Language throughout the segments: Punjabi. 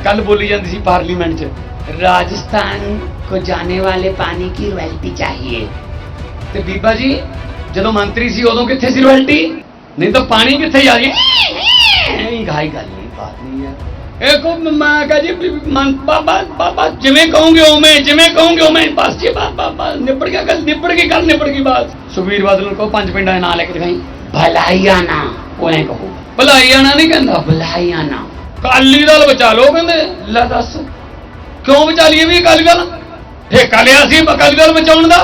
ਕੱਲ ਬੋਲੀ ਜਾਂਦੀ ਸੀ ਪਾਰਲੀਮੈਂਟ 'ਚ, ਰਾਜਸਥਾਨ ਕੋ ਜਾਣੇ ਵਾਲੇ ਪਾਣੀ ਕੀ ਰਾਇਲਟੀ ਚਾਹੀਏ? ਤੇ ਬੀਬਾ ਜੀ, ਜਦੋਂ ਮੰਤਰੀ ਸੀ ਉਦੋਂ ਕਿੱਥੇ ਸੀ ਰਾਇਲਟੀ ਨਹੀਂ ਤਾਂ ਪਾਣੀ ਕਿੱਥੇ ਆ ਜੀ ਨਹੀਂ ਗਾਈ ਗੱਲ ਨਹੀਂ, ਬਾਤ ਨਹੀਂ ਯਾਰ ਇਹ ਕੋ ਮੈਂ ਕਹਾਂ ਜੀ ਮਨ ਬਾਬਾ ਬਾਬਾ, ਜਿਵੇਂ ਕਹੋਗੇ ਉਵੇਂ, ਜਿਵੇਂ ਕਹੋਗੇ ਉਵੇਂ, ਬਸ ਜੀ ਬਾਬਾ ਨਿਪੜ ਗਿਆ ਗੱਲ, ਨਿਪੜ ਗਈ ਗੱਲ, ਨਿਪੜ ਗਈ ਬਸ ਸੁਖਵੀਰ ਬਾਦਲ ਨੂੰ ਕਹੋ, ਪੰਜ ਪਿੰਡਾਂ ਦੇ ਨਾਂ ਲੈ ਕੇ ਦਿਖਾਈ ਭਲਾਈਆਣਾ ਉਹ ਕਹੋ। ਭਲਾਈਆਣਾ ਨਹੀਂ ਕਹਿੰਦਾ। ਭਲਾਈਆਣਾ ਕਾਲੀ ਦਲ ਬਚਾ ਲੋ ਕਹਿੰਦੇ। ਲੈ ਦੱਸ, ਕਿਉਂ ਬਚਾ ਵੀ ਅਕਾਲੀ ਦਲ? ਠੇਕਾ ਲਿਆ ਸੀ ਅਕਾਲੀ ਦਲ ਬਚਾਉਣ ਦਾ।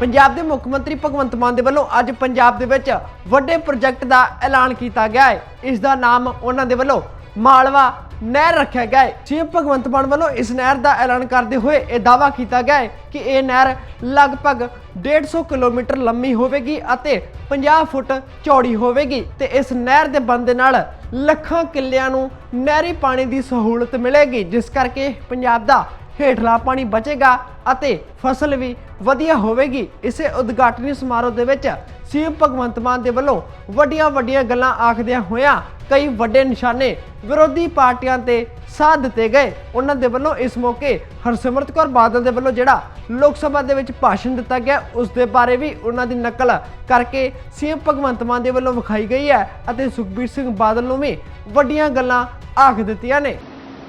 ਪੰਜਾਬ ਦੇ ਮੁੱਖ ਮੰਤਰੀ ਭਗਵੰਤ ਮਾਨ ਦੇ ਵੱਲੋਂ ਅੱਜ ਪੰਜਾਬ ਦੇ ਵਿੱਚ ਵੱਡੇ ਪ੍ਰੋਜੈਕਟ ਦਾ ਐਲਾਨ ਕੀਤਾ ਗਿਆ ਹੈ। ਇਸ ਦਾ ਨਾਮ ਉਹਨਾਂ ਦੇ ਵੱਲੋਂ ਮਾਲਵਾ ਨਹਿਰ ਰੱਖਿਆ ਗਿਆ ਹੈ। ਸੀਐਮ ਭਗਵੰਤ ਮਾਨ ਵੱਲੋਂ ਇਸ ਨਹਿਰ ਦਾ ਐਲਾਨ ਕਰਦੇ ਹੋਏ ਇਹ ਦਾਅਵਾ ਕੀਤਾ ਗਿਆ ਹੈ ਕਿ ਇਹ ਨਹਿਰ ਲਗਭਗ 150 ਕਿਲੋਮੀਟਰ ਲੰਮੀ ਹੋਵੇਗੀ ਅਤੇ 50 ਫੁੱਟ ਚੌੜੀ ਹੋਵੇਗੀ ਤੇ ਇਸ ਨਹਿਰ ਦੇ ਬੰਦ ਨਾਲ ਲੱਖਾਂ ਕਿੱਲਿਆਂ ਨੂੰ ਨਹਿਰੀ ਪਾਣੀ ਦੀ ਸਹੂਲਤ ਮਿਲੇਗੀ, ਜਿਸ ਕਰਕੇ ਪੰਜਾਬ ਦਾ ਹੇਠਲਾ ਪਾਣੀ ਬਚੇਗਾ ਅਤੇ ਫਸਲ ਵੀ ਵਧੀਆ ਹੋਵੇਗੀ। ਇਸੇ ਉਦਘਾਟਨੀ ਸਮਾਰੋਹ ਦੇ ਵਿੱਚ ਸੀਐਮ ਭਗਵੰਤ ਮਾਨ ਦੇ ਵੱਲੋਂ ਵੱਡੀਆਂ ਵੱਡੀਆਂ ਗੱਲਾਂ ਆਖਦਿਆਂ ਹੋਇਆਂ ਕਈ ਵੱਡੇ ਨਿਸ਼ਾਨੇ ਵਿਰੋਧੀ ਪਾਰਟੀਆਂ ਤੇ ਸਾਧ ਦਿੱਤੇ ਗਏ। ਉਹਨਾਂ ਦੇ ਵੱਲੋਂ ਇਸ ਮੌਕੇ ਹਰਸਿਮਰਤ ਕੌਰ ਬਾਦਲ ਦੇ ਵੱਲੋਂ ਜਿਹੜਾ ਲੋਕ ਸਭਾ ਦੇ ਵਿੱਚ ਭਾਸ਼ਣ ਦਿੱਤਾ ਗਿਆ, ਉਸ ਦੇ ਬਾਰੇ ਵੀ ਉਹਨਾਂ ਦੀ ਨਕਲ ਕਰਕੇ ਸੀਐਮ ਭਗਵੰਤ ਮਾਨ ਦੇ ਵੱਲੋਂ ਵਿਖਾਈ ਗਈ ਹੈ ਅਤੇ ਸੁਖਬੀਰ ਸਿੰਘ ਬਾਦਲ ਨੂੰ ਵੀ ਵੱਡੀਆਂ ਗੱਲਾਂ ਆਖ ਦਿੱਤੀਆਂ ਨੇ।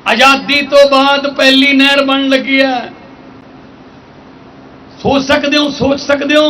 ਆਜ਼ਾਦੀ ਤੋਂ ਬਾਅਦ ਪਹਿਲੀ ਨਹਿਰ ਬਣ ਲੱਗੀ ਹੈ। ਸੋਚ ਸਕਦੇ ਹੋ, ਸੋਚ ਸਕਦੇ ਹੋ?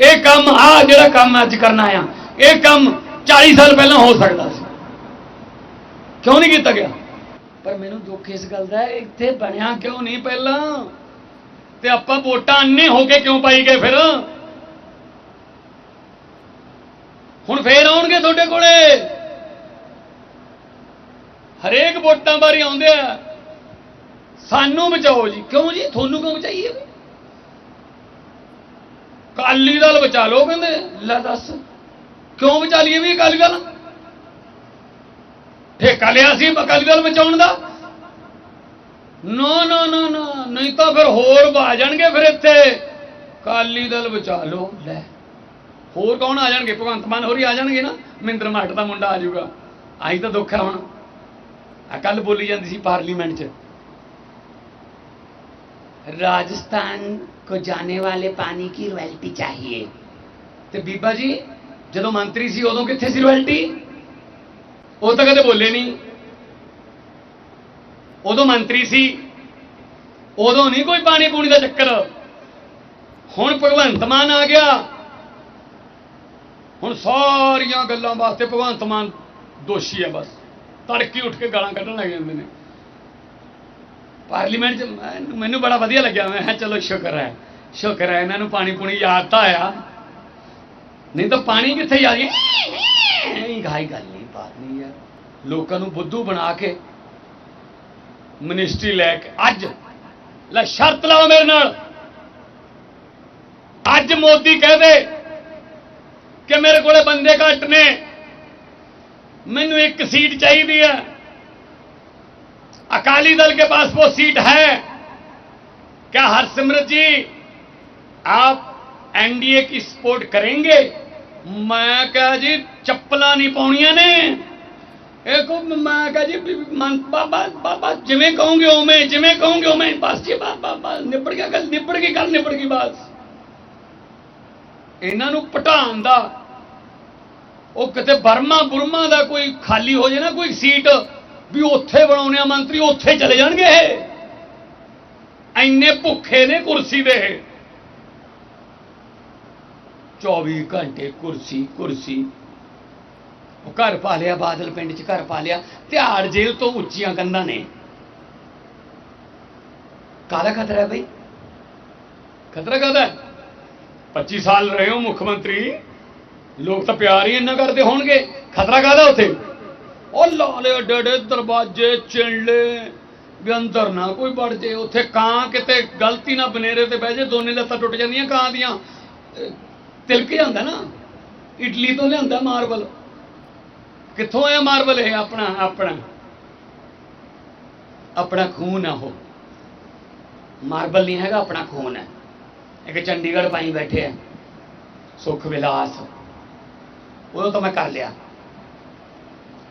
ਇਹ ਕੰਮ ਆ ਜਿਹੜਾ ਕੰਮ ਅੱਜ ਕਰਨਾ ਆ। ਇਹ ਕੰਮ 40 ਸਾਲ ਪਹਿਲਾਂ ਹੋ ਸਕਦਾ ਸੀ। ਕਿਉਂ ਨਹੀਂ ਕੀਤਾ ਗਿਆ? ਪਰ ਮੈਨੂੰ ਦੁੱਖ ਇਸ ਗੱਲ ਦਾ ਇੱਥੇ ਬਣਿਆ ਕਿਉਂ ਨਹੀਂ ਪਹਿਲਾਂ? ਤੇ ਆਪਾਂ ਵੋਟਾਂ ਅੰਨੇ ਹੋ ਕੇ ਕਿਉਂ ਪਾਈ ਗਏ ਫਿਰ? ਹੁਣ ਫੇਰ ਆਉਣਗੇ ਤੁਹਾਡੇ ਕੋਲੇ? ਹਰੇਕ ਵੋਟਾਂ ਬਾਰੇ ਆਉਂਦੇ ਆ। ਸਾਨੂੰ ਬਚਾਓ ਜੀ। ਕਿਉਂ ਜੀ? ਤੁਹਾਨੂੰ ਕਿਉਂ ਬਚਾਈਏ? ਅਕਾਲੀ ਦਲ ਬਚਾ ਲੋ ਕਹਿੰਦੇ। ਲੈ ਦੱਸ, ਕਿਉਂ ਬਚਾ ਲਈਏ ਵੀ ਅਕਾਲੀ ਦਲ? ਠੇਕਾ ਲਿਆ ਸੀ ਅਕਾਲੀ ਦਲ ਬਚਾਉਣ ਦਾ। ਨੋ ਨੋ ਨੋ ਨੋ, ਨਹੀਂ ਤਾਂ ਫਿਰ ਹੋਰ ਆ ਜਾਣਗੇ ਫਿਰ ਇੱਥੇ। ਅਕਾਲੀ ਦਲ ਬਚਾ ਲੋ ਲੈ। ਹੋਰ ਕੌਣ ਆ ਜਾਣਗੇ? ਭਗਵੰਤ ਮਾਨ ਹੋਰੀ ਆ ਜਾਣਗੇ ਨਾ। ਮਹਿੰਦਰ ਮਾਟ ਦਾ ਮੁੰਡਾ ਆ ਜਾਊਗਾ। ਆਈ ਤਾਂ ਦੁੱਖ ਹੈ ਹੁਣ। ਆ ਕੱਲ ਬੋਲੀ ਜਾਂਦੀ ਸੀ ਪਾਰਲੀਮੈਂਟ 'ਚ। ਰਾਜਸਥਾਨ ਕੋ ਜਾਣੇ ਵਾਲੇ ਪਾਣੀ ਕੀ ਰਾਇਲਟੀ ਚਾਹੀਏ ਤੇ ਬੀਬਾ ਜੀ ਜਦੋਂ ਮੰਤਰੀ ਸੀ ਉਦੋਂ ਕਿੱਥੇ ਸੀ ਰਾਇਲਟੀ ਉਹ ਤਾਂ ਕਦੇ ਬੋਲੇ ਨਹੀਂ ਉਦੋਂ ਮੰਤਰੀ ਸੀ ਉਦੋਂ ਨਹੀਂ ਕੋਈ ਪਾਣੀ ਪੂਣੀ ਦਾ ਚੱਕਰ ਹੁਣ ਭਗਵੰਤ ਮਾਨ ਆ ਗਿਆ ਹੁਣ ਸਾਰੀਆਂ ਗੱਲਾਂ ਵਾਸਤੇ ਭਗਵੰਤ ਮਾਨ ਦੋਸ਼ੀ ਹੈ ਬਸ ਤੜਕੀ ਉੱਠ ਕੇ ਗਾਲਾਂ ਕੱਢਣ ਲੱਗ ਜਾਂਦੇ ਨੇ ਪਾਰਲੀਮੈਂਟ 'ਚ ਮੈਨੂੰ- ਬੜਾ ਵਧੀਆ ਲੱਗਿਆ। ਮੈਂ ਕਿਹਾ, ਚਲੋ ਸ਼ੁਕਰ ਹੈ। ਸ਼ੁਕਰ ਹੈ, ਇਹਨਾਂ ਨੂੰ ਪਾਣੀ ਪੂਣੀ ਯਾਦ ਤਾਂ ਆਇਆ। ਨਹੀਂ ਤਾਂ ਪਾਣੀ ਕਿੱਥੇ ਜਾ ਗਿਆ? ਨਹੀਂ ਗਾਈ ਗੱਲ ਨਹੀਂ, ਬਾਤ ਨਹੀਂ ਯਾਰ। ਲੋਕਾਂ ਨੂੰ ਬੁੱਧੂ ਬਣਾ ਕੇ ਮਿਨਿਸਟਰੀ ਲੈ ਕੇ ਅੱਜ, ਲੈ ਸ਼ਰਤ ਲਾਓ ਮੇਰੇ ਨਾਲ। ਅੱਜ ਮੋਦੀ ਕਹਦੇ ਕਿ ਮੇਰੇ ਕੋਲੇ ਬੰਦੇ ਘੱਟ ਨੇ। ਮੈਨੂੰ ਇੱਕ ਸੀਟ ਚਾਹੀਦੀ ਹੈ। अकाली दल के पास वो सीट है क्या हरसिमरत जी आप एनडीए की सपोर्ट करेंगे मैं क्या जी चप्पला नहीं पाउनिया ने एक मैं क्या जी मन बाबा बाबा जिमें कहूंगे उमें जिमें कहूंगे उमें बस जी बाबा बस निपट गया गल निपट गई गल निपट गई बस ਇਹਨਾਂ ਨੂੰ ਪਟਾਉਣ ਦਾ ਉਹ ਕਿਤੇ ਬਰਮਾ ਬੁਰਮਾ ਦਾ ਕੋਈ ਖਾਲੀ ਹੋ ਜੇ ਨਾ ਕੋਈ ਸੀਟ ਵੀ ਉੱਥੇ ਬਣਾਉਣੇ ਆ ਮੰਤਰੀ ਉੱਥੇ ਚਲੇ ਜਾਣਗੇ ਇਹ। ਐਨੇ ਭੁੱਖੇ ਨੇ ਕੁਰਸੀ ਦੇ ਇਹ। 24 ਘੰਟੇ ਕੁਰਸੀ ਕੁਰਸੀ। ਉਹ ਘਰ ਪਾ ਲਿਆ, ਬਾਦਲ ਪਿੰਡ 'ਚ ਘਰ ਪਾ ਲਿਆ। ਤਿਹਾੜ ਜੇਲ੍ਹ ਤੋਂ ਉੱਚੀਆਂ ਕੰਧਾਂ ਨੇ। ਕਾਹਦਾ ਖਤਰਾ ਹੈ ਬਈ? ਖਤਰਾ ਕਾਹਦਾ ਹੈ? 25 ਸਾਲ ਰਹੇ ਹੋ ਮੁੱਖ ਮੰਤਰੀ। ਲੋਕ ਤਾਂ ਪਿਆਰ ਹੀ ਇੰਨਾ ਕਰਦੇ ਹੋਣਗੇ। ਖਤਰਾ ਕਾਹਦਾ ਉੱਥੇ? ਉਹ ਲਾਲੇ ਡੇਡੇ ਦਰਵਾਜ਼ੇ ਚਿੰਲੇ ਵੀ ਅੰਦਰ ਨਾ ਕੋਈ ਵੜ ਜੇ। ਉੱਥੇ ਕਾਂ ਕਿਤੇ ਗਲਤੀ ਨਾ ਬਨੇਰੇ ਤੇ ਬਹਿ ਜੇ, ਦੋਨੇ ਲੱਤਾਂ ਟੁੱਟ ਜਾਂਦੀਆਂ ਕਾਂ ਦੀਆਂ। ਤਿਲਕ ਜਾਂਦਾ ਨਾ ਇਟਲੀ ਤੋਂ ਲਿਆਂਦਾ ਮਾਰਬਲ। ਕਿੱਥੋਂ ਆਇਆ ਮਾਰਬਲ ਇਹ ਆਪਣਾ ਆਪਣਾ? ਆਪਣਾ ਖੂਨ ਆ ਉਹ। ਮਾਰਬਲ ਨਹੀਂ ਹੈਗਾ, ਆਪਣਾ ਖੂਨ ਹੈ। ਇੱਕ ਚੰਡੀਗੜ੍ਹ ਪਾਈ ਬੈਠੇ ਆ, ਸੁਖ ਵਿਲਾਸ। ਉਹ ਤਾਂ ਮੈਂ ਕਰ ਲਿਆ।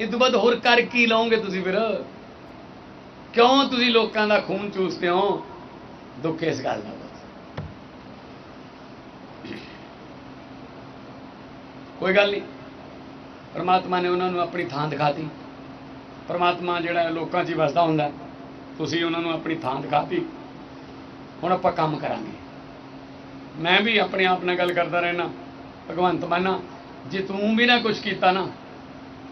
ਇਹ ਤੋਂ ਬਾਅਦ ਹੋਰ ਕਰ ਕੀ ਲਓਗੇ ਤੁਸੀਂ ਫਿਰ? ਕਿਉਂ ਤੁਸੀਂ ਲੋਕਾਂ ਦਾ ਖੂਨ ਚੂਸਦੇ ਹੋ? ਦੁੱਖ ਇਸ ਗੱਲ ਦਾ ਕੋਈ ਗੱਲ ਨਹੀਂ। ਪਰਮਾਤਮਾ ਨੇ ਉਹਨਾਂ ਨੂੰ ਆਪਣੀ ਥਾਂ ਦਿਖਾਤੀ। ਪਰਮਾਤਮਾ ਜਿਹੜਾ ਲੋਕਾਂ 'ਚ ਹੀ ਵਸਦਾ ਹੁੰਦਾ, ਤੁਸੀਂ ਉਹਨਾਂ ਨੂੰ ਆਪਣੀ ਥਾਂ ਦਿਖਾਤੀ। ਹੁਣ ਆਪਾਂ ਕੰਮ ਕਰਾਂਗੇ। ਮੈਂ ਵੀ ਆਪਣੇ ਆਪ ਨਾਲ ਗੱਲ ਕਰਦਾ ਰਹਿਣਾ ਭਗਵੰਤ ਮਾਨਾ, ਜੇ ਤੂੰ ਵੀ ਨਾ ਕੁਝ ਕੀਤਾ ਨਾ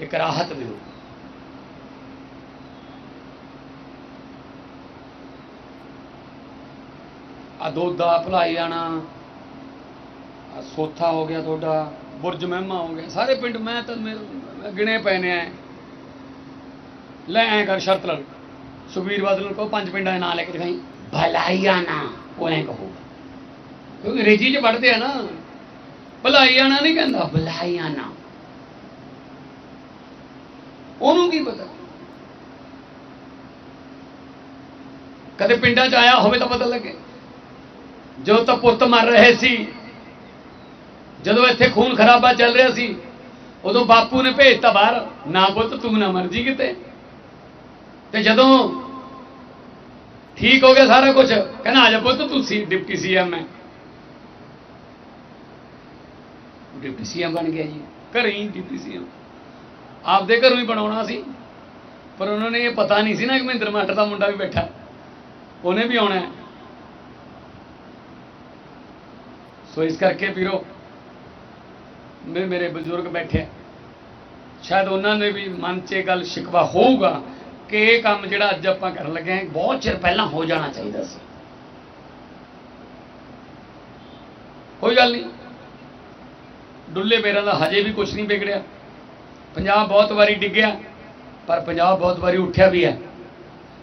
ਇੱਕ ਰਾਹਤ ਦਿਓ ਆ ਦੁੱਧ ਦਾ ਭਲਾਈ ਆਣਾ ਆ ਸੋਥਾ ਹੋ ਗਿਆ ਤੁਹਾਡਾ, ਬੁਰਜ ਮਹਿਮਾ ਹੋ ਗਿਆ, ਸਾਰੇ ਪਿੰਡ ਮੈਂ ਤਾਂ ਮੇਰੇ- ਗਿਣੇ ਪਏ ਨੇ ਲੈ ਐ ਕਰ ਸ਼ਰਤ ਲੜ ਸੁਖਬੀਰ ਬਾਦਲ ਨੂੰ ਕਹੋ, ਪੰਜ ਪਿੰਡਾਂ ਦੇ ਨਾਂ ਲੈ ਕੇ ਦਿਖਾਈ। ਭਲਾਈਆਣਾ ਉਹ ਐ ਕਹੋ। ਕਿਉਂਕਿ ਰੇਜੀ ਚ ਪੜ੍ਹਦੇ ਆ ਨਾ। ਭਲਾਈਆਣਾ ਨਹੀਂ ਕਹਿੰਦਾ। ਭਲਾਈਆਣਾ ਉਹਨੂੰ ਕੀ ਪਤਾ? ਕਦੇ ਪਿੰਡਾਂ ਚ ਆਇਆ ਹੋਵੇ ਤਾਂ ਪਤਾ ਲੱਗੇ। ਜੋ ਤਾਂ ਪੁੱਤ ਮਰ ਰਹੇ ਸੀ, ਜਦੋਂ ਇੱਥੇ ਖੂਨ ਖਰਾਬਾ ਚੱਲ ਰਿਹਾ ਸੀ, ਉਦੋਂ ਬਾਪੂ ਨੇ ਭੇਜਤਾ ਬਾਹਰ, ਨਾ ਪੁੱਤ ਤੂੰ ਨਾ ਮਰ ਜੀ ਕਿਤੇ। ਤੇ ਜਦੋਂ ਠੀਕ ਹੋ ਗਿਆ ਸਾਰਾ ਕੁਝ ਕਹਿੰਦਾ ਆ ਜਾ ਪੁੱਤ ਤੂੰ ਸੀ, ਡਿਪਟੀ ਸੀਐਮ ਹੈ ਡਿਪਟੀ ਸੀਐਮ ਬਣ ਗਿਆ ਜੀ। ਘਰੇ ਹੀ ਡਿਪਟੀ ਸੀਐਮ ਆਪਦੇ ਘਰੋਂ ਹੀ ਬਣਾਉਣਾ ਸੀ। ਪਰ ਉਹਨਾਂ ਨੇ ਇਹ ਪਤਾ ਨਹੀਂ ਸੀ ਨਾ ਕਿ ਮਹਿੰਦਰ ਮਾਟਰ ਦਾ ਮੁੰਡਾ ਵੀ ਬੈਠਾ। ਉਹਨੇ ਵੀ ਆਉਣਾ ਸੋ ਇਸ ਕਰਕੇ ਵੀਰੋ, ਮੇ ਮੇਰੇ ਬਜ਼ੁਰਗ ਬੈਠੇ ਸ਼ਾਇਦ ਉਹਨਾਂ ਨੇ ਵੀ ਮਨ 'ਚ ਇਹ ਗੱਲ ਸ਼ਿਕਵਾ ਹੋਊਗਾ ਕਿ ਇਹ ਕੰਮ ਜਿਹੜਾ ਅੱਜ ਆਪਾਂ ਕਰਨ ਲੱਗੇ ਹਾਂ ਬਹੁਤ ਚਿਰ ਪਹਿਲਾਂ ਹੋ ਜਾਣਾ ਚਾਹੀਦਾ ਸੀ। ਕੋਈ ਗੱਲ ਨਹੀਂ। ਡੁੱਲੇ ਬੇਰਾਂ ਦਾ ਹਜੇ ਵੀ ਕੁਝ ਨਹੀਂ ਵਿਗੜਿਆ। ਪੰਜਾਬ ਬਹੁਤ ਵਾਰੀ ਡਿੱਗਿਆ, ਪਰ ਪੰਜਾਬ ਬਹੁਤ ਵਾਰੀ ਉੱਠਿਆ ਵੀ ਹੈ।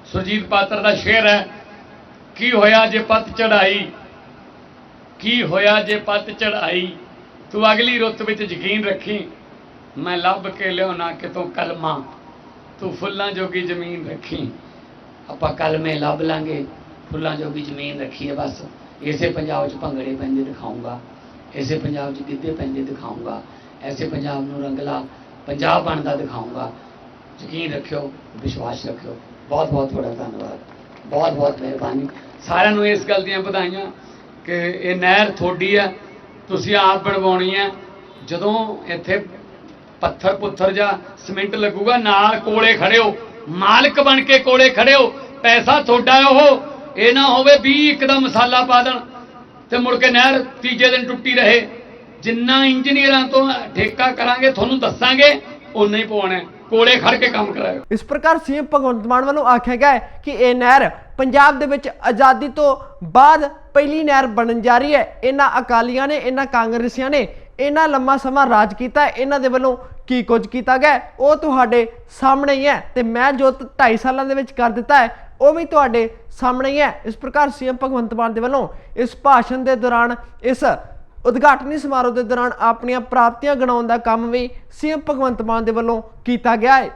ਸੁਰਜੀਤ ਪਾਤਰ ਦਾ ਸ਼ੇਰ ਹੈ, ਕੀ ਹੋਇਆ ਜੇ ਪੱਤ ਚੜਾਈ ਕੀ ਹੋਇਆ ਜੇ ਪੱਤ ਚੜਾਈ ਤੂੰ ਅਗਲੀ ਰੁੱਤ ਵਿੱਚ ਯਕੀਨ ਰੱਖੀ, ਮੈਂ ਲੱਭ ਕੇ ਲਿਆਉਣਾ ਕਿਤੋਂ ਕਲਮਾ? ਤੂੰ ਫੁੱਲਾਂ ਜੋਗੀ ਜ਼ਮੀਨ ਰੱਖੀ, ਆਪਾਂ ਕਲਮੇ ਲੱਭ ਲਾਂਗੇ, ਫੁੱਲਾਂ ਜੋਗੀ ਜ਼ਮੀਨ ਰੱਖੀ ਹੈ ਬਸ। ਇਸੇ ਪੰਜਾਬ 'ਚ ਭੰਗੜੇ ਪੈਂਦੇ ਦਿਖਾਉਂਗਾ ਇਸੇ ਪੰਜਾਬ 'ਚ ਗਿੱਧੇ ਪੈਂਦੇ ਦਿਖਾਉਂਗਾ ਐਸੇ ਪੰਜਾਬ ਨੂੰ ਰੰਗਲਾ ਪੰਜਾਬ ਬਣਦਾ ਦਿਖਾਉਂਗਾ। ਯਕੀਨ ਰੱਖਿਓ, ਵਿਸ਼ਵਾਸ ਰੱਖਿਓ। ਬਹੁਤ ਬਹੁਤ ਤੁਹਾਡਾ ਧੰਨਵਾਦ। ਬਹੁਤ ਬਹੁਤ ਮਿਹਰਬਾਨੀ। ਸਾਰਿਆਂ ਨੂੰ ਇਸ ਗੱਲ ਦੀਆਂ ਵਧਾਈਆਂ ਕਿ ਇਹ ਨਹਿਰ ਥੋੜੀ ਆ, ਤੁਸੀਂ ਆਪ ਬਣਵਾਉਣੀ ਹੈ ਜਦੋਂ ਇੱਥੇ ਪੱਥਰ ਪੁੱਥਰ ਜਾਂ ਸਿਮੈਂਟ ਲੱਗੂਗਾ, ਨਾਲ ਕੋਲੇ ਖੜਿਓ ਮਾਲਕ ਬਣ ਕੇ ਕੋਲੇ ਖੜਿਓ ਪੈਸਾ ਤੁਹਾਡਾ ਉਹ। ਇਹ ਨਾ ਹੋਵੇ ਵੀ ਇੱਕ ਦਾ ਮਸਾਲਾ ਪਾ ਦੇਣ ਤੇ ਮੁੜ ਕੇ ਨਹਿਰ ਤੀਜੇ ਦਿਨ ਟੁੱਟੀ ਰਹੇ। ਜਿੰਨਾ ਇੰਜੀਨੀਅਰਾਂ ਤੋਂ ਠੇਕਾ ਕਰਾਂਗੇ, ਤੁਹਾਨੂੰ ਦੱਸਾਂਗੇ ਉਨਾ ਹੀ ਪਵਾਉਣਾ ਕੋਲੇ ਖੜ ਕੇ ਕੰਮ ਕਰਾਇਓ। ਇਸ ਪ੍ਰਕਾਰ ਸੀਐਮ ਭਗਵੰਤ ਮਾਨ ਵੱਲੋਂ ਆਖਿਆ ਗਿਆ ਕਿ ਇਹ ਨਹਿਰ ਪੰਜਾਬ ਦੇ ਵਿੱਚ ਆਜ਼ਾਦੀ ਤੋਂ ਬਾਅਦ ਪਹਿਲੀ ਨਹਿਰ ਬਣਨ ਜਾ ਰਹੀ ਹੈ। ਇਹਨਾਂ ਅਕਾਲੀਆਂ ਨੇ, ਇਹਨਾਂ ਕਾਂਗਰਸੀਆਂ ਨੇ ਇਹਨਾਂ ਲੰਮਾ ਸਮਾਂ ਰਾਜ ਕੀਤਾ ਇਹਨਾਂ ਦੇ ਵੱਲੋਂ ਕੀ ਕੁਝ ਕੀਤਾ ਗਿਆ ਉਹ ਤੁਹਾਡੇ ਸਾਹਮਣੇ ਹੀ ਹੈ ਤੇ ਮੈਂ ਜੋ 2.5 ਸਾਲਾਂ ਦੇ ਵਿੱਚ ਕਰ ਦਿੱਤਾ ਹੈ, ਉਹ ਵੀ ਤੁਹਾਡੇ ਸਾਹਮਣੇ ਹੀ ਹੈ। ਇਸ ਪ੍ਰਕਾਰ ਸੀਐਮ ਭਗਵੰਤ ਮਾਨ ਦੇ ਵੱਲੋਂ ਇਸ ਭਾਸ਼ਣ ਦੇ ਦੌਰਾਨ ਇਸ ਉਦਘਾਟਨੀ ਸਮਾਰੋਹ ਦੇ ਦੌਰਾਨ ਆਪਣੀਆਂ ਪ੍ਰਾਪਤੀਆਂ ਗਣਾਉਣ ਦਾ ਕੰਮ ਵੀ ਸੀਐਮ ਭਗਵੰਤ ਮਾਨ ਦੇ ਵੱਲੋਂ ਕੀਤਾ ਗਿਆ ਹੈ।